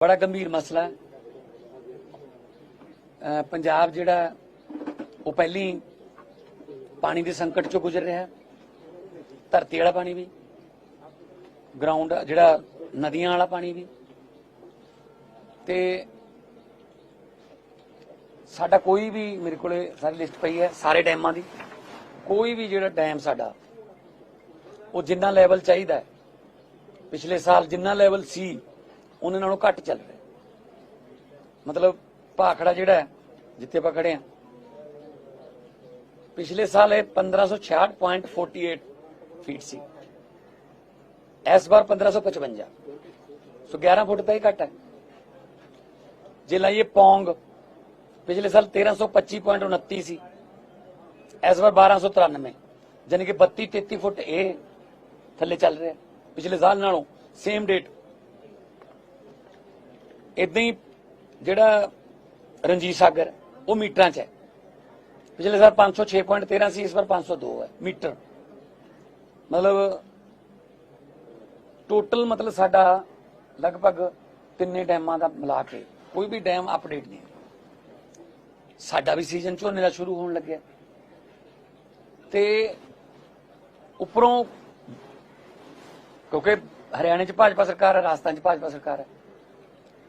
ਬੜਾ ਗੰਭੀਰ ਮਸਲਾ ਹੈ। ਪੰਜਾਬ ਜਿਹੜਾ ਉਹ ਪਹਿਲੀ ਪਾਣੀ ਦੇ ਸੰਕਟ ਚੋਂ ਗੁਜ਼ਰ ਰਿਹਾ ਹੈ। ਧਰਤੀ ਵਾਲਾ ਪਾਣੀ ਵੀ ਗਰਾਊਂਡ ਜਿਹੜਾ ਨਦੀਆਂ ਵਾਲਾ ਪਾਣੀ ਵੀ। ਤੇ ਸਾਡਾ ਕੋਈ ਵੀ ਮੇਰੇ ਕੋਲੇ ਸਾਰੀ ਲਿਸਟ ਪਈ ਹੈ, ਸਾਰੇ ਡੈਮਾਂ ਦੀ। ਕੋਈ ਵੀ ਜਿਹੜਾ ਡੈਮ ਸਾਡਾ, ਉਹ ਜਿੰਨਾ ਲੈਵਲ ਚਾਹੀਦਾ ਪਿਛਲੇ ਸਾਲ ਜਿੰਨਾ ਲੈਵਲ ਸੀ ਉਹਨਾਂ ਨਾਲੋਂ ਘੱਟ ਚੱਲ ਰਿਹਾ। ਮਤਲਬ ਭਾਖੜਾ ਜਿਹੜਾ ਜਿੱਥੇ ਆਪਾਂ ਖੜੇ ਆ ਪਿਛਲੇ ਸਾਲ ਇਹ 1566.48 ਫੀਟ ਸੀ। ਇਸ ਵਾਰ 1555 ਸੋ 11 ਫੁੱਟ ਤਾਂ ਹੀ ਘੱਟ ਹੈ। ਜੇ ਲਾਈਏ ਪੌਂਗ, ਪਿਛਲੇ ਸਾਲ 1325.29 ਸੀ ਇਸ ਵਾਰ 1293 ਯਾਨੀ ਕਿ 32 33 ਫੁੱਟ ਇਹ ਥੱਲੇ ਚੱਲ ਰਿਹਾ। ਪਿਛਲੇ ਸਾਲ ਨਾਲੋਂ ਸੇਮ ਡੇਟ ਇਦਾਂ ਹੀ ਜਿਹੜਾ ਰਣਜੀਤ ਸਾਗਰ ਉਹ ਮੀਟਰਾਂ 'ਚ ਹੈ। ਪਿਛਲੇ ਸਾਲ 506.13 ਸੀ ਇਸ ਵਾਰ 502 ਹੈ, ਮੀਟਰ। ਮਤਲਬ ਟੋਟਲ ਮਤਲਬ ਸਾਡਾ ਲਗਭਗ ਤਿੰਨੇ ਡੈਮਾਂ ਦਾ ਮਿਲਾ ਕੇ ਕੋਈ ਵੀ ਡੈਮ ਅਪਡੇਟ ਨਹੀਂ ਸਾਡਾ ਵੀ ਸੀਜ਼ਨ ਝੋਨੇ ਦਾ ਸ਼ੁਰੂ ਹੋਣ ਲੱਗਿਆ। ਤੇ ਉੱਪਰੋਂ ਕਿਉਂਕਿ ਹਰਿਆਣੇ 'ਚ ਭਾਜਪਾ ਸਰਕਾਰ ਹੈ, ਰਾਜਸਥਾਨ 'ਚ ਭਾਜਪਾ ਸਰਕਾਰ ਹੈ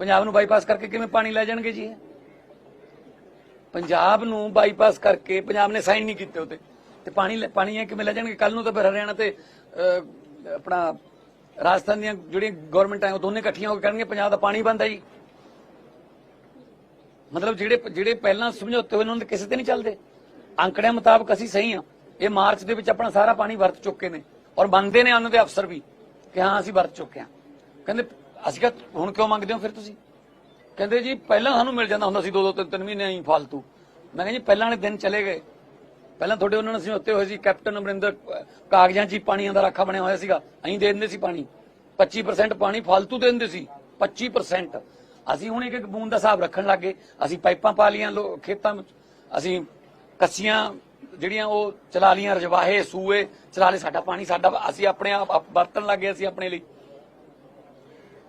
ਪੰਜਾਬ ਨੂੰ ਬਾਈਪਾਸ ਕਰਕੇ ਕਿਵੇਂ ਪਾਣੀ ਲੈ ਜਾਣਗੇ ਜੀ? ਪੰਜਾਬ ਨੂੰ ਬਾਈਪਾਸ ਕਰਕੇ ਪੰਜਾਬ ਨੇ ਸਾਈਨ ਨਹੀਂ ਕੀਤੇ ਉਤੇ ਤੇ ਪਾਣੀ ਪਾਣੀ ਹੈ ਕਿਵੇਂ ਲੈ ਜਾਣਗੇ? ਕੱਲ ਨੂੰ ਤਾਂ ਫਿਰ ਹਰਿਆਣਾ ਤੇ ਆਪਣਾ ਰਾਜਸਥਾਨ ਦੀਆਂ ਜਿਹੜੀਆਂ ਗਵਰਨਮੈਂਟਾਂ ਉਹ ਦੋਨੇ ਇਕੱਠੀਆਂ ਹੋ ਕੇ ਕਰਨਗੇ ਪੰਜਾਬ ਦਾ ਪਾਣੀ ਬੰਦ ਹੈ ਜੀ। ਮਤਲਬ ਜਿਹੜੇ ਜਿਹੜੇ ਪਹਿਲਾਂ ਸਮਝੌਤੇ ਹੋਏ ਉਹਨਾਂ ਦੇ ਕਿਸੇ ਤੇ ਨਹੀਂ ਚੱਲਦੇ। ਅੰਕੜਿਆਂ ਮੁਤਾਬਕ ਅਸੀਂ ਸਹੀ ਆ। ਇਹ ਮਾਰਚ ਦੇ ਵਿੱਚ ਆਪਣਾ ਸਾਰਾ ਪਾਣੀ ਵਰਤ ਚੁੱਕੇ ਨੇ। ਔਰ ਮੰਨਦੇ ਨੇ ਉਹਨਾਂ ਦੇ ਅਫਸਰ ਵੀ, ਕਿ ਹਾਂ ਅਸੀਂ ਵਰਤ ਚੁੱਕੇ ਹਾਂ ਕਹਿੰਦੇ ਅਸੀਂ ਕਿਹਾ, ਹੁਣ ਕਿਉਂ ਮੰਗਦੇ ਹੋ ਫਿਰ ਤੁਸੀਂ? ਕਹਿੰਦੇ ਜੀ, ਪਹਿਲਾਂ ਸਾਨੂੰ ਮਿਲ ਜਾਂਦਾ ਹੁੰਦਾ ਸੀ ਦੋ ਦੋ ਤਿੰਨ ਤਿੰਨ ਮਹੀਨੇ ਆਈ ਫालतू ਮੈਂ ਕਿਹਾ ਪਹਿਲਾਂ ਵਾਲੇ ਦਿਨ ਚਲੇ ਗਏ। ਪਹਿਲਾਂ ਤੁਹਾਡੇ ਉਹਨਾਂ ਨਾਲ ਸਮਝੌਤੇ ਹੋਏ ਸੀ, ਕੈਪਟਨ ਅਮਰਿੰਦਰ ਕਾਗਜ਼ਾਂ 'ਚ ਪਾਣੀ ਦਾ ਰਾਖਾ ਬਣਿਆ ਹੋਇਆ ਸੀਗਾ। ਅਸੀਂ ਦੇ ਦਿੰਦੇ ਸੀ ਪਾਣੀ। 25% ਪਾਣੀ ਫालतू ਦੇ ਦਿੰਦੇ ਸੀ। 25% ਅਸੀਂ ਹੁਣ ਇੱਕ ਇੱਕ ਬੂੰਦ ਦਾ ਹਿਸਾਬ ਰੱਖਣ ਲੱਗੇ ਅਸੀਂ ਪਾਈਪਾਂ ਪਾ ਲੀਆਂ ਖੇਤਾਂ ਵਿੱਚ। ਅਸੀਂ ਕੱਸੀਆਂ ਜਿਹੜੀਆਂ ਉਹ ਚਲਾ ਲੀਆਂ ਰਜਵਾਹੇ, ਸੂਏ, ਚਲਾ ਲੇ ਸਾਡਾ ਪਾਣੀ ਸਾਡਾ, ਅਸੀਂ ਆਪਣੇ ਆਪ ਵਰਤਣ ਲੱਗੇ ਅਸੀਂ ਆਪਣੇ ਲਈ।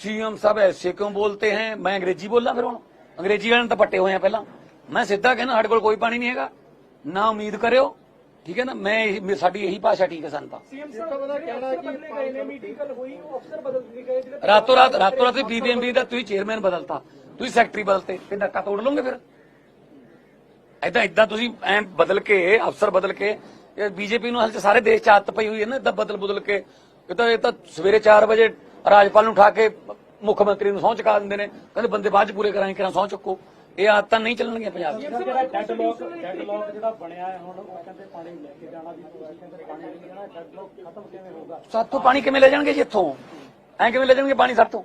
ਸੀਐਮ ਸਾਹਿਬ ਐਸੇ ਕਿਉਂ ਬੋਲਤੇ हैं ਮੈਂ ਅੰਗਰੇਜ਼ੀ ਬੋਲਾਂ ਫਿਰ ਹੁਣ? ਅੰਗਰੇਜ਼ੀ ਵਾਲਿਆਂ ਤਾਂ ਪੱਟੇ ਹੋਏ ਆ ਪਹਿਲਾਂ। ਮੈਂ ਸਿੱਧਾ ਕਹਿੰਦਾ ਸਾਡੇ ਕੋਲ ਕੋਈ ਪਾਣੀ ਨਹੀਂ ਹੈਗਾ। ਨਾ ਉਮੀਦ ਕਰਿਓ। ਠੀਕ ਹੈ ਨਾ? ਮੈਂ ਸਾਡੀ ਇਹੀ ਭਾਸ਼ਾ ਠੀਕ ਹੈ ਸਾਨੂੰ ਤਾਂ। ਸੀਐਮ ਸਾਹਿਬ ਦਾ ਕਹਿਣਾ ਹੈ ਕਿ ਨੇ ਮੀਟਿੰਗ ਕੱਲ ਹੋਈ ਉਹ ਅਫਸਰ ਬਦਲ ਦਿੱਤੇ ਗਏ ਰਾਤੋਂ ਰਾਤ ਰਾਤੋਂ ਰਾਤ ਬੀਬੀਐਮਬੀ ਦਾ ਤੁਸੀਂ ਚੇਅਰਮੈਨ ਬਦਲਤਾ। ਤੁਸੀਂ ਸੈਕਟਰੀ ਬਦਲਤੇ। ਤੇ ਨੱਕਾ ਤੋੜ ਲਓਗੇ ਫਿਰ? ਐਦਾਂ ਇਦਾਂ ਤੁਸੀਂ ਐ ਬਦਲ ਕੇ ਅਫਸਰ ਬਦਲ ਕੇ ਬੀਜੇਪੀ ਨੂੰ ਹਾਲ ਚ ਸਾਰੇ ਦੇਸ਼ ਚ ਆਦਤ ਪਈ ਹੋਈ ਹੈ ਨਾ ਇਦਾਂ ਬਦਲ ਬਦਲ ਕੇ। ਇਹ ਤਾਂ ਇਹ ਤਾਂ ਸਵੇਰੇ 4 ਵਜੇ ਰਾਜਪਾਲ ਨੂੰ ਉਠਾ ਕੇ ਮੁੱਖ ਮੰਤਰੀ ਨੂੰ ਸਹੁੰ ਚੁਕਾ ਦਿੰਦੇ ਨੇ। ਕਹਿੰਦੇ ਬੰਦੇ ਬਾਅਦ ਚ ਪੂਰੇ ਕਰਾਂਗੇ ਕਿਰਾਂ ਸਹੁੰ ਚੁੱਕੋ। ਇਹ ਆਦਤਾਂ ਨਹੀਂ ਚੱਲਣਗੀਆਂ ਪੰਜਾਬ 'ਚ ਜਿਹੜਾ ਡੈਡਲੌਕ ਡੈਡਲੌਕ ਜਿਹੜਾ ਬਣਿਆ ਹੈ ਹੁਣ ਉਹ ਕਹਿੰਦੇ ਪਾਣੀ ਲੈ ਕੇ ਜਾਣਾ ਵੀ ਤੁਸੀਂ ਕਹਿੰਦੇ ਪਾਣੀ ਲੈ ਜਾਣਾ ਡੈਡਲੌਕ ਖਤਮ ਕਿਵੇਂ ਹੋਊਗਾ? ਸਾਤੋਂ ਪਾਣੀ ਕਿਵੇਂ ਲੈ ਜਾਣਗੇ ਜੀ ਇੱਥੋਂ? ਐਂ ਕਿਵੇਂ ਲੈ ਜਾਣਗੇ ਪਾਣੀ ਸਾਤੋਂ?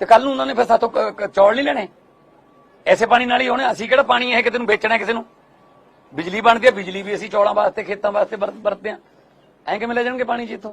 ਤੇ ਕੱਲ ਨੂੰ ਉਹਨਾਂ ਨੇ ਫਿਰ ਸਾਤੋਂ ਕ- ਕ- ਚੌਲ ਨਹੀਂ ਲੈਣੇ? ਐਸੇ ਪਾਣੀ ਨਾਲ ਹੀ ਹੋਣੇ। ਅਸੀਂ ਕਿਹੜਾ ਪਾਣੀ ਇਹ ਕਿਸੇ ਨੂੰ ਵੇਚਣਾ ਕਿਸੇ ਨੂੰ? ਬਿਜਲੀ ਬਣਦੀ ਹੈ ਬਿਜਲੀ ਵੀ ਅਸੀਂ ਚੌਲਾਂ ਵਾਸਤੇ ਖੇਤਾਂ ਵਾਸਤੇ ਵਰਤ- ਵਰਤਦੇ ਆ ਐਂ ਕਿਵੇਂ ਲੈ ਜਾਣਗੇ ਪਾਣੀ ਜੀ ਇੱਥੋਂ?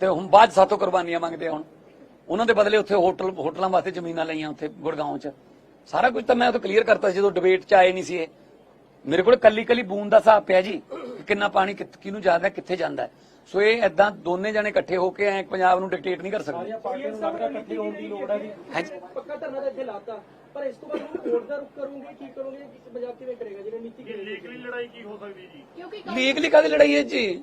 ਤੇ ਹੁਣ ਬਾਅਦ ਸਾਤੋਂ ਕੁਰਬਾਨੀਆਂ ਮੰਗਦੇ ਆ ਹੁਣ। ਉਹਨਾਂ ਦੇ ਬਦਲੇ ਉੱਥੇ ਹੋਟਲ ਹੋਟਲਾਂ ਵਾਸਤੇ ਜ਼ਮੀਨਾਂ ਲਈਆਂ ਉੱਥੇ ਗੁੜਗਾਉਂ 'ਚ। ਸਾਰਾ ਕੁਝ ਤਾਂ ਮੈਂ ਉਹ ਕਲੀਅਰ ਕਰਤਾ ਸੀ ਜਦੋਂ ਡਿਬੇਟ 'ਚ ਆਏ ਨਹੀਂ ਸੀ ਇਹ। ਮੇਰੇ ਕੋਲ ਕੱਲੀ ਕੱਲੀ ਬੂੰਦ ਦਾ ਹਿਸਾਬ ਪਿਆ ਜੀ ਕਿ ਕਿੰਨਾ ਪਾਣੀ ਕਿਹਨੂੰ ਜਾਂਦਾ ਕਿੱਥੇ ਜਾਂਦਾ। ਸੋ ਇਹ ਐਦਾਂ ਦੋਨੇ ਜਣੇ ਇਕੱਠੇ ਹੋ ਕੇ ਐ ਪੰਜਾਬ ਨੂੰ ਡਿਕਟੇਟ ਨਹੀਂ ਕਰ ਸਕਦੇ। ਸਾਰੀਆਂ ਪਾਰਟੀਆਂ ਨੂੰ ਲੱਗਦਾ ਇਕੱਠੇ ਹੋਣ ਦੀ ਲੋੜ ਹੈ ਜੀ। ਹੈ ਜੀ ਪੱਕਾ ਧਰਨਾ ਤਾਂ ਇੱਥੇ ਲਾਤਾ। ਪਰ ਇਸ ਤੋਂ ਬਾਅਦ ਹੁਣ ਕੋਰਟ ਦਾ ਰੁਕ ਕਰੋਗੇ ਕੀ ਕਰੋਗੇ ਪੰਜਾਬ ਕਿਵੇਂ ਕਰੇਗਾ? ਜਿਹੜਾ ਨੀਤੀ ਕਰੇਗਾ। ਲੀਗਲੀ ਕਾਦੀ ਲੜਾਈ ਹੈ ਜੀ?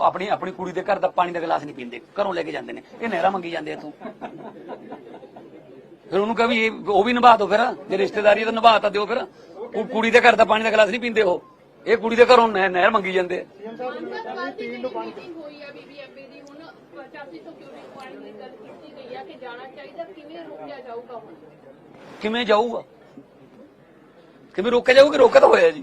ਆਪਣੀ ਆਪਣੀ ਕੁੜੀ ਦੇ ਘਰ ਦਾ ਪਾਣੀ ਦਾ ਗਲਾਸ ਨਹੀਂ ਪੀਂਦੇ, ਘਰੋਂ ਲੈ ਕੇ ਜਾਂਦੇ ਨੇ। ਇਹ ਨਹਿਰਾ ਮੰਗੀ ਜਾਂਦੇ ਇਥੋਂ ਫਿਰ ਉਹਨੂੰ ਕਹ ਵੀ ਇਹ ਉਹ ਵੀ ਨਿਭਾ ਦਿਓ ਫਿਰ, ਜੇ ਰਿਸ਼ਤੇਦਾਰੀ ਤਾਂ ਨਿਭਾ ਤਾਂ ਦਿਓ ਫਿਰ। ਉਹ ਕੁੜੀ ਦੇ ਘਰ ਦਾ ਪਾਣੀ ਦਾ ਗਲਾਸ ਨਹੀਂ ਪੀਂਦੇ ਉਹ। ਇਹ ਕੁੜੀ ਦੇ ਘਰੋਂ ਨਹਿਰ ਮੰਗੀ ਜਾਂਦੇ ਕਿਵੇਂ ਜਾਊਗਾ? ਕਿਵੇਂ ਰੋਕਿਆ ਜਾਊਗਾ ਰੋਕਿਆ ਤਾਂ ਹੋਇਆ ਜੀ?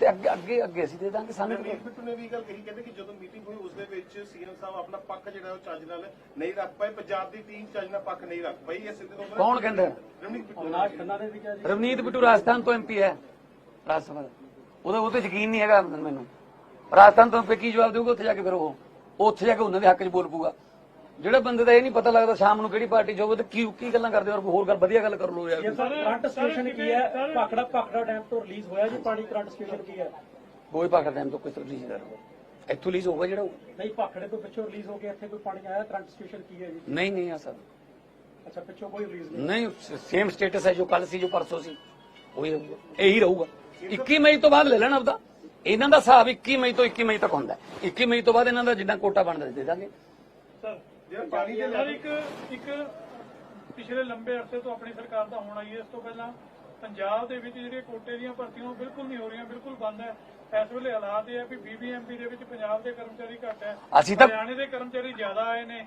ਤੇ ਅੱਗੇ ਅੱਗੇ ਅੱਗੇ ਅਸੀਂ ਦੇ ਦਾਂਗੇ ਸਾਨੂੰ ਬਿੱਟੂ ਨੇ ਵੀ ਇਹ ਗੱਲ ਕਹੀ ਕਹਿੰਦੇ ਕਿ ਜਦੋਂ ਮੀਟਿੰਗ ਹੋਈ ਉਸ ਦੇ ਵਿੱਚ ਸੀਐਮ ਸਾਹਿਬ ਆਪਣਾ ਪੱਖ ਜਿਹੜਾ ਉਹ ਚੱਜ ਨਾਲ ਨਹੀਂ ਰੱਖ ਪਾਏ। ਪੰਜਾਬ ਦੀ ਟੀਮ ਚੱਜ ਨਾਲ ਪੱਖ ਨਹੀਂ ਰੱਖ ਪਈ। ਇਹ ਸਿੱਧੇ ਤੋਂ ਕੌਣ ਕਹਿੰਦਾ? ਰਣਜੀਤ ਬਿੱਟੂ ਅਵਨਾਸ਼ ਖੰਨਾ ਨੇ ਵੀ ਕਿਹਾ ਜੀ ਰਵਨੀਤ ਬਿੱਟੂ ਰਾਜਸਥਾਨ ਤੋਂ ਐਮਪੀ ਹੈ ਰਾਜ ਸਭਾ ਦਾ। ਉਹਦਾ ਉਹ ਤੇ ਯਕੀਨ ਨਹੀਂ ਹੈਗਾ ਮੈਨੂੰ। ਰਾਜਸਥਾਨ ਤੋਂ MP ਕੀ ਜਵਾਬ ਦੇਊਗਾ? ਉੱਥੇ ਜਾ ਕੇ ਫਿਰ ਉਹ ਉਹ ਉੱਥੇ ਜਾ ਕੇ ਉਹਨਾਂ ਦੇ ਹੱਕ 'ਚ ਬੋਲ ਪੂਗਾ ਜਿਹੜਾ ਬੰਦੇ ਦਾ ਇਹ ਨਹੀਂ ਪਤਾ ਲੱਗਦਾ ਸ਼ਾਮ ਨੂੰ ਕਿਹੜੀ ਪਾਰਟੀ ਹੋਵੇ ਤੇ ਕੀ ਕੀ ਗੱਲਾਂ ਕਰਦੇ ਔਰ ਹੋਰ ਗੱਲ ਵਧੀਆ ਗੱਲ ਕਰ ਲੋ ਯਾਰ। ਸੀਐਮ ਸਾਹਿਬ ਕਰੰਟ ਸਟੇਸ਼ਨ ਕੀ ਹੈ? ਭਾਖੜਾ ਭਾਖੜਾ ਡੈਮ ਤੋਂ ਰਿਲੀਜ਼ ਹੋਇਆ ਜੀ ਪਾਣੀ ਕਰੰਟ ਸਟੇਸ਼ਨ ਕੀ ਹੈ? ਕੋਈ ਪਾਕਰ ਟਾਈਮ ਤੋਂ ਕੋਈ ਰਿਲੀਜ਼ ਕਰ ਇੱਥੋਂ ਰਿਲੀਜ਼ ਹੋਊਗਾ ਜਿਹੜਾ। ਨਹੀਂ ਭਾਖੜੇ ਤੋਂ ਪਿੱਛੋਂ ਰਿਲੀਜ਼ ਹੋ ਕੇ ਇੱਥੇ ਕੋਈ ਪਾਣੀ ਆਇਆ ਕਰੰਟ ਸਟੇਸ਼ਨ ਕੀ ਹੈ ਜੀ? ਨਹੀਂ ਨਹੀਂ ਆ ਸਰ। ਅੱਛਾ ਪਿੱਛੋਂ ਕੋਈ ਰਿਲੀਜ਼ ਨਹੀਂ ਨਹੀਂ ਸੇਮ ਸਟੇਟਸ ਹੈ ਜੋ ਕੱਲ ਸੀ ਜੋ ਪਰਸੋਂ ਸੀ। ਉਹੀ ਰਹੂਗਾ। ਇਹੀ ਰਹੂਗਾ। 21 ਮਈ ਤੋਂ ਬਾਅਦ ਲੈ ਲੈਣਾ ਆਪਦਾ। ਇਹਨਾਂ ਦਾ ਹਿਸਾਬ 21 ਮਈ ਤੋਂ 21 ਮਈ ਤੱਕ ਹੁੰਦਾ ਹੈ। 21 ਮਈ ਤੋਂ ਬਾਅਦ ਇਹਨਾਂ ਦਾ ਜਿੰਨਾ ਕੋਟਾ ਬਣਦਾ ਦੇ ਦਾਂਗੇ। ਪਾਣੀ ਦੇ ਸਰ ਇੱਕ ਇੱਕ ਪਿਛਲੇ ਲੰਬੇ ਅਰਸੇ ਤੋਂ ਆਪਣੀ ਸਰਕਾਰ ਦਾ ਹੋਣਾ ਹੀ ਹੈ ਇਸ ਤੋਂ ਪਹਿਲਾਂ ਪੰਜਾਬ ਦੇ ਵਿੱਚ ਜਿਹੜੀਆਂ ਕੋਟੇ ਦੀਆਂ ਭਰਤੀਆਂ ਉਹ ਬਿਲਕੁਲ ਨਹੀਂ ਹੋ ਰਹੀਆਂ ਬਿਲਕੁਲ ਬੰਦ ਹੈ। ਇਸ ਵੇਲੇ ਹਾਲਾਤ ਇਹ ਹੈ ਵੀ ਬੀਬੀਐਮਪੀ ਦੇ ਵਿੱਚ ਪੰਜਾਬ ਦੇ ਕਰਮਚਾਰੀ ਘੱਟ ਹੈ। ਅਸੀਂ ਤਾਂ- ਹਰਿਆਣੇ ਦੇ ਕਰਮਚਾਰੀ ਜ਼ਿਆਦਾ ਆਏ ਨੇ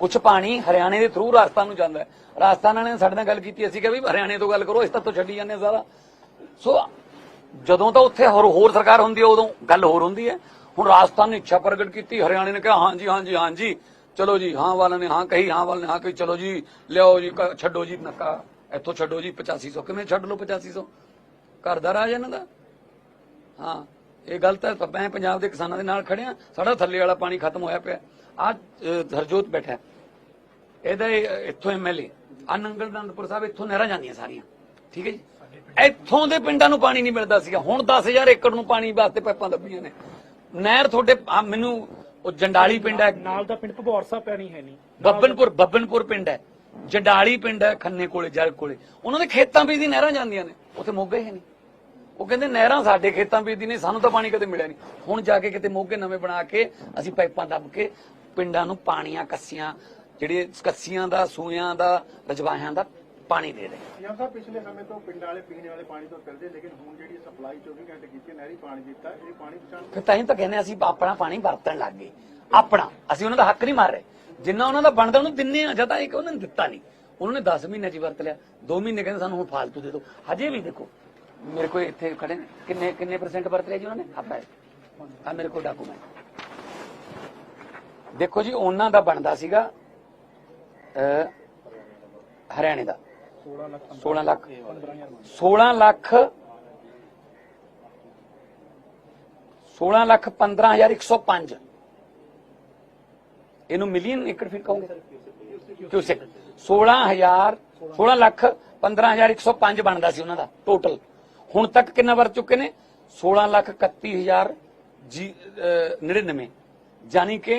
ਕੁਝ ਪਾਣੀ ਹਰਿਆਣੇ ਦੇ ਥਰੂ ਰਾਜਸਥਾਨ ਨੂੰ ਜਾਂਦਾ ਹੈ। ਰਾਜਸਥਾਨ ਵਾਲਿਆਂ ਨੇ ਸਾਡੇ ਨਾਲ ਗੱਲ ਕੀਤੀ, ਅਸੀਂ ਕਿ ਵੀ ਹਰਿਆਣੇ ਤੋਂ ਗੱਲ ਕਰੋ, ਇਸ ਤੋਂ ਛੱਡੀ ਜਾਂਦੇ ਹਾਂ ਸਾਰਾ। ਸੋ ਜਦੋਂ ਤਾਂ ਉੱਥੇ ਹੋਰ ਹੋਰ ਸਰਕਾਰ ਹੁੰਦੀ ਹੈ, ਉਦੋਂ ਗੱਲ ਹੋਰ ਹੁੰਦੀ ਹੈ। ਹੁਣ ਰਾਜਸਥਾਨ ਨੇ ਇੱਛਾ ਪ੍ਰਗਟ ਕੀਤੀ, ਹਰਿਆਣੇ ਨੇ ਕਿਹਾ, ਹਾਂਜੀ ਹਾਂਜੀ ਹਾਂਜੀ, ਚਲੋ ਜੀ, ਹਾਂ ਵਾਲਿਆਂ ਨੇ, ਹਾਂ ਕਹੀ, ਹਾਂ ਵਾਲਿਆਂ ਨੇ, ਹਾਂ ਕਹੀ, ਚਲੋ ਜੀ, ਲਿਆਓ ਜੀ ਛੱਡੋ ਜੀ, ਨੱਕਾ, ਇੱਥੋਂ ਛੱਡੋ ਜੀ 8500 ਕਿਵੇਂ ਛੱਡ ਲਓ 8500 ਘਰ ਦਾ ਰਾਜ ਇਹਨਾਂ ਦਾ? ਹਾਂ, ਇਹ ਗਲਤ ਹੈ ਮੈਂ ਪੰਜਾਬ ਦੇ ਕਿਸਾਨਾਂ ਦੇ ਨਾਲ ਖੜਿਆ, ਸਾਡਾ ਥੱਲੇ ਵਾਲਾ ਪਾਣੀ ਖਤਮ ਹੋਇਆ ਪਿਆ। ਆ ਹਰਜੋਤ ਬੈਠਾ। ਇਹਦਾ ਇਹ, ਇੱਥੋਂ ਐਮਐਲਏ ਆ ਨੰਗਲ ਦੰਦਪੁਰ ਸਾਹਿਬ ਇੱਥੋਂ ਨਹਿਰਾਂ ਜਾਂਦੀਆਂ ਸਾਰੀਆਂ। ਠੀਕ ਹੈ ਜੀ? ਇੱਥੋਂ ਦੇ ਪਿੰਡਾਂ ਨੂੰ ਪਾਣੀ ਨਹੀਂ ਮਿਲਦਾ ਸੀਗਾ। ਹੁਣ 10000 ਏਕੜ ਨੂੰ ਪਾਣੀ ਵਾਸਤੇ ਪਾਈਪਾਂ ਦੱਬੀਆਂ ਨੇ। ਨਹਿਰ ਤੁਹਾਡੇ ਮੈਨੂੰ ਉਹ ਜੰਡਾਲੀ ਪਿੰਡ ਹੈ। ਨਾਲ ਦਾ ਪਿੰਡ ਭਗੌਰ ਸਾਹਿਬ ਪੈਣੀ ਹੈ ਨਹੀਂ। ਬੱਬਨਪੁਰ ਬੱਬਨਪੁਰ ਪਿੰਡ ਹੈ। ਜੰਡਾਲੀ ਪਿੰਡ ਹੈ ਖੰਨੇ ਕੋਲੇ ਜਲ ਕੋਲੇ। ਉਹਨਾਂ ਦੇ ਖੇਤਾਂ ਵਿੱਚ ਦੀ ਨਹਿਰਾਂ ਜਾਂਦੀਆਂ ਨੇ। ਉੱਥੇ ਮੋਗੇ ਹੈ ਨਹੀਂ। ਉਹ ਕਹਿੰਦੇ ਨਹਿਰਾਂ ਸਾਡੇ ਖੇਤਾਂ ਵਿੱਚ ਦੀ ਨੇ ਸਾਨੂੰ ਤਾਂ ਪਾਣੀ ਕਦੇ ਮਿਲਿਆ ਨਹੀਂ। ਹੁਣ ਜਾ ਕੇ ਕਿਤੇ ਮੋਗੇ ਨਵੇਂ ਬਣਾ ਕੇ ਅਸੀਂ ਪਾਈਪਾਂ ਦੱਬ ਕੇ ਪਿੰਡਾਂ ਨੂੰ ਪਾਣੀਆਂ ਕੱਸੀਆਂ ਜਿਹੜੇ ਕੱਸੀਆਂ ਦਾ ਸੂਇਆਂ ਦਾ ਰਜਵਾਹਿਆਂ ਦਾ ਪਾਣੀ ਦੇ ਰਹੇ। ਸੀਐਮ ਸਾਹਿਬ ਪਿਛਲੇ ਸਮੇਂ ਤੋਂ ਪਿੰਡਾਂ ਵਾਲੇ ਪੀਣ ਵਾਲੇ ਪਾਣੀ ਤੋਂ ਕਰਦੇ ਲੇਕਿਨ ਹੁਣ ਜਿਹੜੀ ਸਪਲਾਈ 24 ਘੰਟੇ ਕੀਤੀ ਨਹਿਰੀ ਪਾਣੀ ਦਿੱਤਾ ਇਹ ਪਾਣੀ ਪਛਾਣ ਫਿਰ ਤਾਂ ਹੀ ਤਾਂ ਕਹਿੰਦੇ ਅਸੀਂ ਆਪਣਾ ਪਾਣੀ ਵਰਤਣ ਲੱਗ ਗਏ। ਆਪਣਾ ਅਸੀਂ ਉਹਨਾਂ ਦਾ ਹੱਕ ਨਹੀਂ ਮਾਰ ਰਹੇ। ਜਿੰਨਾ ਉਹਨਾਂ ਦਾ ਬਣਦਾ ਉਹਨੂੰ ਦਿੰਨੇ ਆ ਜਦ ਇੱਕ ਉਹਨਾਂ ਨੇ ਦਿੱਤਾ ਨਹੀਂ। ਉਹਨਾਂ ਨੇ 10 ਮਹੀਨੇ ਚ ਵਰਤ ਲਿਆ। 2 ਮਹੀਨੇ ਕਹਿੰਦੇ ਸਾਨੂੰ ਹੁਣ ਫਾਲਤੂ ਦੇ ਦਿਓ। ਹਜੇ ਵੀ ਦੇਖੋ ਮੇਰੇ ਕੋਲ ਇੱਥੇ ਖੜੇ ਨੇ। ਕਿੰਨੇ ਕਿੰਨੇ ਪਰਸੈਂਟ ਵਰਤ ਲਿਆ ਜੀ ਉਹਨਾਂ ਨੇ? ਆਪਾਂ ਆ ਮੇਰੇ ਕੋਲ ਡਾਕੂਮੈਂਟ ਦੇਖੋ ਜੀ ਉਹਨਾਂ ਦਾ ਬਣਦਾ ਸੀਗਾ ਹਰਿਆਣੇ ਦਾ। 16 ਲੱਖ। 16 ਲੱਖ 16 ਲੱਖ 15105 ਇਹਨੂੰ ਮਿਲੀਅਨ ਏਕੜ ਫਿਰ ਕਹੋਗੇ? ਕਿਊਸੈਕ 16000 16 ਲੱਖ 15105 ਬਣਦਾ ਸੀ ਉਹਨਾਂ ਦਾ ਟੋਟਲ ਹੁਣ ਤੱਕ ਕਿੰਨਾ ਵਰ ਚੁੱਕੇ ਨੇ? 16 ਲੱਖ 31000 ਜੀ ਅਹ, 99 ਯਾਨੀ ਕਿ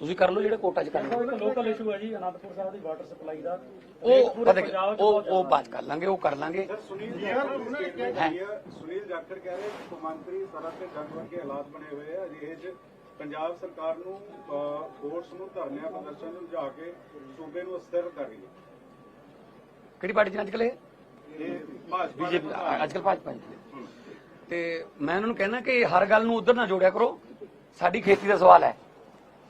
ਤੁਸੀਂ ਕਰ ਲਓ ਜਿਹੜੇ ਕੋਰਟਾਂ 'ਚ ਕਰਨਾ ਲੋਕਲ ਇਸ਼ੂ ਹੈ ਜੀ ਅਨੰਦਪੁਰ ਸਾਹਿਬ ਦੀ ਵਾਟਰ ਸਪਲਾਈ ਦਾ। ਉਹ ਪੂਰੇ ਪਤਾ ਕੀ, ਉਹ ਉਹ ਬਾਤ ਕਰ ਲਾਂਗੇ ਉਹ ਕਰ ਲਾਂਗੇ। ਸੁਨੀਲ ਜਾਖੜ ਨੂੰ ਕਿਹਾ ਜਾ ਸੁਨੀਲ ਜਾਖੜ ਕਹਿ ਰਹੇ ਕਿ ਕੌਮਾਂਤਰੀ ਸਰਹੱਦ ਤੇ ਜੰਗ ਵਰਗੇ ਹਾਲਾਤ ਬਣੇ ਹੋਏ ਆ। ਅਜਿਹੇ 'ਚ ਪੰਜਾਬ ਸਰਕਾਰ ਨੂੰ ਕੋਰਟਸ ਨੂੰ ਧਰਨਿਆਂ ਪ੍ਰਦਰਸ਼ਨ ਨੂੰ ਲਿਜਾ ਕੇ ਸੂਬੇ ਨੂੰ ਅਸਥਿਰ ਕਰ ਰਹੀ ਹੈ। ਕਿਹੜੀ ਪਾਰਟੀ ਚ ਅੱਜ ਕੱਲ੍ਹ ਇਹ? ਇਹ ਭਾਜਪਾ ਬੀਜੇਪੀ ਅੱਜ ਕੱਲ ਭਾਜਪਾ। ਜੀ। ਤੇ ਮੈਂ ਉਹਨਾਂ ਨੂੰ ਕਹਿਣਾ ਕਿ ਹਰ ਗੱਲ ਨੂੰ ਉਧਰ ਨਾ ਜੋੜਿਆ ਕਰੋ। ਸਾਡੀ ਖੇਤੀ ਦਾ ਸਵਾਲ ਹੈ।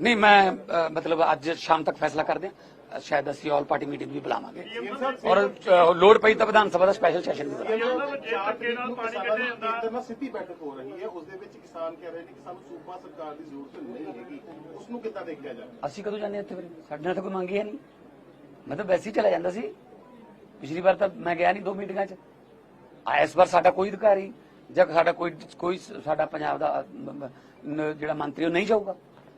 ਨਹੀਂ ਮੈਂ ਮਤਲਬ ਅੱਜ ਸ਼ਾਮ ਤੱਕ ਫੈਸਲਾ ਕਰਦੇ ਹਾਂ। ਸ਼ਾਇਦ ਅਸੀਂ ਆਲ ਪਾਰਟੀ ਮੀਟਿੰਗ ਵੀ ਬੁਲਾਵਾਂਗੇ। ਔਰ ਲੋੜ ਪਈ ਤਾਂ ਵਿਧਾਨ ਸਭਾ ਦਾ ਸਪੈਸ਼ਲ ਸੈਸ਼ਨ ਵੀ ਬੁਲਾਵਾਂਗੇ। ਚਾਰ ਤਰੀਕ ਨੂੰ ਕਿਸਾਨਾਂ ਦੀ ਕੇਂਦਰ ਨਾਲ ਸਿੱਧੀ ਬੈਠਕ ਹੋ ਰਹੀ ਹੈ। ਉਸ ਦੇ ਵਿੱਚ ਕਿਸਾਨ ਕਹਿ ਰਹੇ ਨੇ ਕਿ ਸਾਨੂੰ ਸੂਬਾ ਸਰਕਾਰ ਦੀ ਜ਼ਰੂਰਤ ਨਹੀਂ ਹੈਗੀ। ਉਸ ਨੂੰ ਕਿੱਦਾਂ ਦੇਖਿਆ ਜਾਵੇ? ਅਸੀਂ ਕਦੋਂ ਜਾਂਦੇ ਹਾਂ ਇੱਥੇ ਫਿਰ? ਸਾਡੇ ਨਾਲ ਤਾਂ ਕੋਈ ਮੰਗੀ ਹੈ ਨਹੀਂ। ਮੈਂ ਤਾਂ ਵੈਸੇ ਹੀ ਚਲਾ ਜਾਂਦਾ ਸੀ। ਪਿਛਲੀ ਵਾਰ ਤਾਂ ਮੈਂ ਗਿਆ ਨਹੀਂ ਦੋ ਮੀਟਿੰਗਾਂ 'ਚ। ਆ ਇਸ ਵਾਰ ਸਾਡਾ ਕੋਈ ਅਧਿਕਾਰੀ ਜਾਂ ਸਾਡਾ ਕੋਈ ਕੋਈ ਸਾਡਾ ਪੰਜਾਬ ਦਾ ਜਿਹੜਾ ਮੰਤਰੀ ਉਹ ਨਹੀਂ ਜਾਊਗਾ।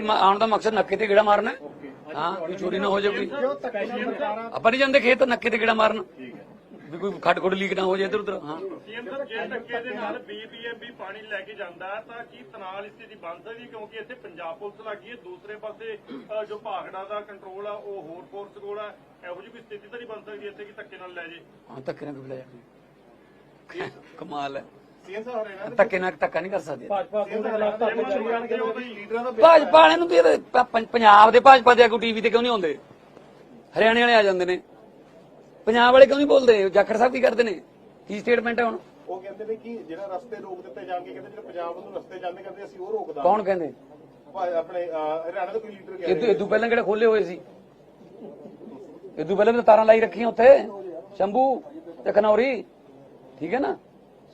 ਮਾ- ਆਉਣ ਦਾ ਮਕਸਦ ਨੱਕੇ ਤੇ ਗੇੜਾ ਮਾਰਨਾ ਹੈ। ਹਾਂ ਕੋਈ ਚੋਰੀ ਨਾ ਹੋ ਜਾਵੇ ਕੋਈ। ਆਪਾਂ ਨਹੀਂ ਜਾਂਦੇ ਖੇਤ ਨੱਕੇ ਤੇ ਗੇੜਾ ਮਾਰਨ। ਵੀ ਕੋਈ ਖੱਡ ਖੁੱਡ ਲੀਕ ਨਾ ਹੋ ਜਾਏ ਇੱਧਰ ਉੱਧਰ। ਹਾਂ। ਸੀਐਮ ਸਾਹਿਬ ਜੇ ਧੱਕੇ ਦੇ ਨਾਲ ਬੀਬੀਐਮਬੀ ਪਾਣੀ ਲੈ ਕੇ ਜਾਂਦਾ ਹੈ ਤਾਂ ਕੀ ਤਨਾਲ ਸਥਿਤੀ ਬਣ ਸਕਦੀ ਕਿਉਂਕਿ ਇੱਥੇ ਪੰਜਾਬ ਪੁਲਿਸ ਲੱਗੀ ਹੈ ਦੂਸਰੇ ਪਾਸੇ ਅ, ਜੋ ਭਾਗੜਾ ਦਾ ਕੰਟਰੋਲ ਆ ਉਹ ਹੋਰ ਫੋਰਸ ਕੋਲ ਆ। ਇਹੋ ਜਿਹੀ ਕੋਈ ਸਥਿਤੀ ਤਾਂ ਨਹੀਂ ਬਣ ਸਕਦੀ ਇੱਥੇ ਕਿ ਧੱਕੇ ਨਾਲ ਲੈ ਜੇ? ਹਾਂ ਧੱਕੇ ਨਾਲ ਕਿਉਂ ਲੈ ਜਾਣਾ ਕਮਾਲ ਹੈ। ਧੱਕੇ ਨਾਲ ਧੱਕਾ ਨਹੀਂ ਕਰ ਸਕਦੇ। ਭਾਜਪਾ ਦੇ ਖਿਲਾਫ ਧਰਨੇ ਜਾਰੀ ਕਰਨਗੇ ਲੀਡਰਾਂ ਦਾ ਭਾਜਪਾ ਵਾਲਿਆਂ ਨੂੰ ਵੀ ਇਹਦੇ ਪ- ਪ- ਪੰਜਾਬ ਦੇ ਭਾਜਪਾ ਦੇ ਆਗੂ ਟੀਵੀ ਤੇ ਕਿਉਂ ਨਹੀਂ ਆਉਂਦੇ? ਹਰਿਆਣੇ ਵਾਲੇ ਆ ਜਾਂਦੇ ਨੇ। ਪੰਜਾਬ ਵਾਲੇ ਕਿਉਂ ਨਹੀਂ ਬੋਲਦੇ? ਜਾਖੜ ਸਾਹਿਬ ਕੀ ਕਰਦੇ ਨੇ? ਕੀ ਸਟੇਟਮੈਂਟ ਹੈ ਹੁਣ? ਉਹ ਕਹਿੰਦੇ ਨੇ ਕਿ ਜਿਹੜਾ ਰਸਤੇ ਰੋਕ ਦਿੱਤੇ ਜਾਣਗੇ ਕਹਿੰਦੇ ਜਿਹੜੇ ਪੰਜਾਬ ਨੂੰ ਰਸਤੇ ਜਾਂਦੇ ਕਹਿੰਦੇ ਅਸੀਂ ਉਹ ਰੋਕਦਾ ਕੌਣ ਕਹਿੰਦੇ? ਆਪਣੇ ਅਹ, ਹਰਿਆਣਾ ਦਾ ਕੋਈ ਲੀਡਰ ਕਹਿ ਇਹ ਰਿਹਾ ਤੋਂ ਪਹਿਲਾਂ ਕਿਹੜੇ ਖੋਲੇ ਹੋਏ ਸੀ? ਤੋਂ ਪਹਿਲਾਂ ਵੀ ਤਾਂ ਤਾਰਾਂ ਲਾਈ ਰੱਖੀਆਂ ਉੱਥੇ। ਸ਼ੰਭੂ ਤੇ ਖਨੌਰੀ। ਠੀਕ ਹੈ ਨਾ?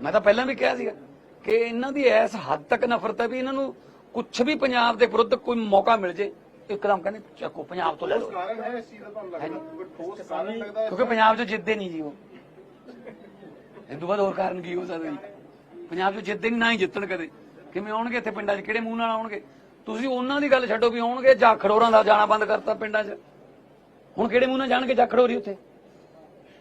ਮੈਂ ਤਾਂ ਪਹਿਲਾਂ ਵੀ ਕਿਹਾ ਸੀਗਾ ਕਿ ਇਹਨਾਂ ਦੀ ਐਸ ਹੱਦ ਤੱਕ ਨਫ਼ਰਤ ਹੈ ਵੀ ਇਹਨਾਂ ਨੂੰ ਕੁਝ ਵੀ ਪੰਜਾਬ ਦੇ ਵਿਰੁੱਧ ਕੋਈ ਮੌਕਾ ਮਿਲ ਜੇ। ਇੱਕਦਮ ਕਹਿੰਦੇ ਚੱਕੋ ਪੰਜਾਬ ਤੋਂ ਲੈ ਲਓ। ਕਾਰਨ ਹੈ ਇਸ ਚੀਜ਼ ਦਾ ਤੁਹਾਨੂੰ ਲੱਗਦਾ? ਕੋਈ ਠੋਸ ਕਾਰਨ ਲੱਗਦਾ ਹੈ। ਕਿਉਂਕਿ ਪੰਜਾਬ 'ਚ ਜਿੱਦੇ ਨਹੀਂ ਜੀ ਉਹ। ਇਹ ਤੋਂ ਬਾਅਦ ਹੋਰ ਕਾਰਨ ਕੀ ਹੋ ਸਕਦਾ ਜੀ? ਪੰਜਾਬ 'ਚ ਜਿੱਦੇ ਨਹੀਂ ਨਾ ਹੀ ਜਿੱਤਣ ਕਦੇ। ਕਿਵੇਂ ਆਉਣਗੇ ਇੱਥੇ ਪਿੰਡਾਂ 'ਚ? ਕਿਹੜੇ ਮੂੰਹ ਨਾਲ ਆਉਣਗੇ? ਤੁਸੀਂ ਉਹਨਾਂ ਦੀ ਗੱਲ ਛੱਡੋ ਵੀ ਆਉਣਗੇ ਜਾਂ ਖੜੋਰਾਂ ਦਾ ਜਾਣਾ ਬੰਦ ਕਰਤਾ ਪਿੰਡਾਂ 'ਚ। ਹੁਣ ਕਿਹੜੇ ਮੂੰਹ ਨਾਲ ਜਾਣਗੇ? ਜਾਂ ਖੜੋਰੀ ਉੱਥੇ?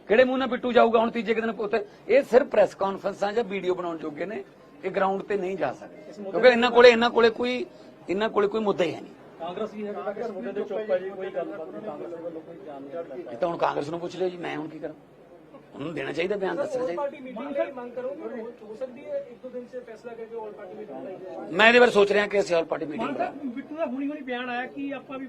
ਕਿਹੜੇ ਮੂੰਹ ਨਾਲ ਬਿੱਟੂ ਜਾਊਗਾ ਹੁਣ ਤੀਜੇ ਦਿਨ ਉੱਤੇ ਇਹ ਸਿਰਫ ਪ੍ਰੈਸ ਕਾਨਫਰੰਸਾਂ ਜਾਂ ਵੀਡੀਓ ਬਣਾਉਣ ਜੋਗੇ ਨੇ ਇਹ ਗਰਾਊਂਡ ਤੇ ਨਹੀਂ ਜਾ ਸਕਦੇ। ਕਿਉਂਕਿ ਇਹਨਾਂ ਕੋਲੇ ਇਹਨਾਂ ਕੋਲੇ ਕੋਈ ਇਹਨਾਂ ਕੋਲੇ ਕੋਈ ਮੁੱਦਾ ਹੀ ਨਹੀਂ। ਕਾਂਗਰਸ ਵੀ ਹੈ ਕਾਂਗਰਸ ਮੁੱਦੇ ਤੇ ਚੁੱਪ ਹੈ ਜੀ? ਕੋਈ ਗੱਲਬਾਤ ਨਹੀਂ ਕਾਂਗਰਸ ਵੱਲੋਂ ਕੋਈ ਜਾਣਕਾਰੀ ਇਹ ਤਾਂ ਹੁਣ ਕਾਂਗਰਸ ਨੂੰ ਪੁੱਛ ਲਿਓ ਜੀ ਮੈਂ ਹੁਣ ਕੀ ਕਰਾਂ? ਉਹਨੂੰ ਦੇਣਾ ਚਾਹੀਦਾ ਬਿਆਨ ਦੱਸਣਾ ਚਾਹੀਦਾ। ਮੈਂ ਇਹਦੇ ਬਾਰੇ ਸੋਚ ਰਿਹਾ ਕਿ ਅਸੀਂ ਆਲ ਪਾਰਟੀ ਮੀਟਿੰਗ ਬਣਾ ਬਿੱਟੂ ਦਾ ਹੁਣੀ ਹੁਣੀ ਬਿਆਨ ਆਇਆ ਕਿ ਆਪਾਂ ਵੀ